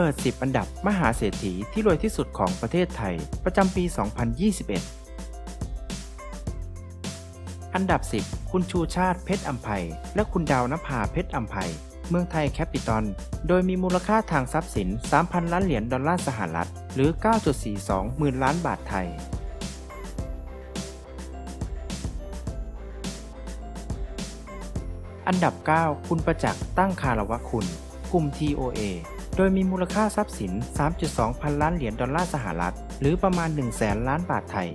เปิด 10 อันดับมหาเศรษฐีที่รวยที่สุดของประเทศไทย ประจำปี 2021 อันดับ 10 คุณชูชาติเพชรอัมภัย และคุณดาวนภาเพชรอัมภัย เมืองไทยแคปิตอล โดยมีมูลค่าทางทรัพย์สิน 3,000 ล้านเหรียญดอลลาร์สหรัฐ หรือ 9.42 หมื่นล้านบาทไทยอันดับ 9 คุณประจักษ์ตั้งคารวะคุณ กลุ่ม TOA โดยมีมูลค่าทรัพย์สิน 3.2 พันล้านเหรียญดอลลาร์สหรัฐ หรือประมาณ1แสนล้านบาทไทย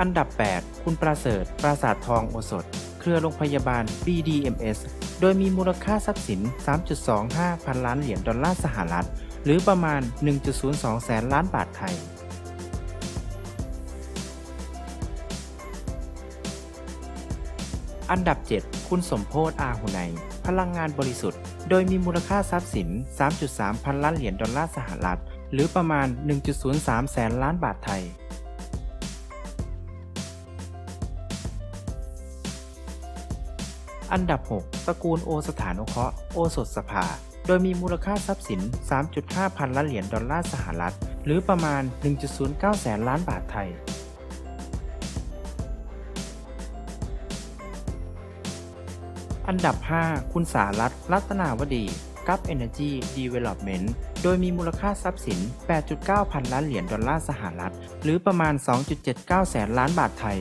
อันดับ 8 คุณประเสริฐ ปราสาททองโอสถ เครือโรงพยาบาล BDMS โดยมีมูลค่าทรัพย์สิน 3.25 พันล้านเหรียญดอลลาร์สหรัฐ หรือประมาณ 1.02 แสนล้านบาทไทย อันดับ 7 คุณสมโพศอาหุไนพลังงานบริสุทธิ์ โดยมีมูลค่าทรัพย์สิน 3.3 พันล้านเหรียญดอลลาร์สหรัฐ หรือประมาณ 1.03 แสนล้านบาทไทย อันดับ 6 ตระกูลโอสถานุเคราะห์โอสถสภา โดยมีมูลค่าทรัพย์สิน 3.5 พันล้านเหรียญดอลลาร์สหรัฐ หรือประมาณ 1.09 แสนล้านบาทไทย อันดับ 5 คุณสารัตรัตนาวดีกับ Energy Development โดยมีมูลค่าทรัพย์สิน 8.9 พันล้านเหรียญดอลลาร์สหรัฐ หรือประมาณ 2.79 แสนล้านบาทไทย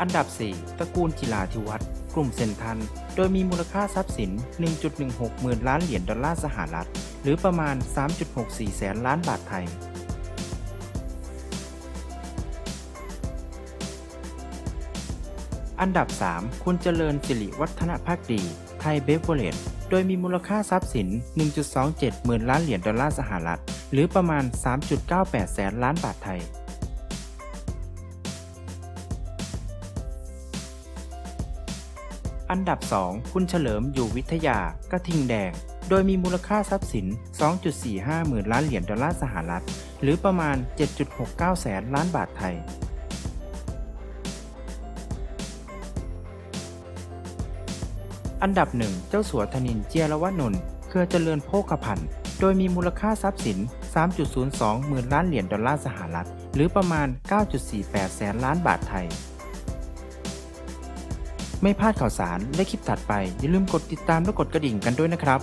อันดับ 4 ตระกูลจิลาธิวัฒน์กลุ่มเซนทัน โดยมีมูลค่าทรัพย์สิน 1.16 หมื่นล้านเหรียญดอลลาร์สหรัฐ หรือประมาณ 3.64 แสนล้านบาทไทย อันดับ 3 คุณเจริญสิริวัฒนพักดี ไทยเบฟเวอร์เรจโดยมีมูลค่าทรัพย์สิน 1.27 หมื่นล้านเหรียญดอลลาร์สหรัฐ หรือประมาณ 3.98 แสนล้านบาทไทย อันดับ 2 คุณเฉลิมอยู่วิทยากระทิงแดง โดยมีมูลค่าทรัพย์สิน 2.45 หมื่นล้านเหรียญดอลลาร์สหรัฐ หรือประมาณ 7.69 แสนล้านบาทไทย อันดับหนึ่งเจ้าสัวธนินเจียรวนนท์เครือเจริญโภคภัณฑ์ โดยมีมูลค่าทรัพย์สิน 3.02 หมื่นล้านเหรียญดอลลาร์สหรัฐ หรือประมาณ 9.48 แสนล้านบาทไทย ไม่พลาดข่าวสารและคลิปถัดไป อย่าลืมกดติดตามและกดกระดิ่งกันด้วยนะครับ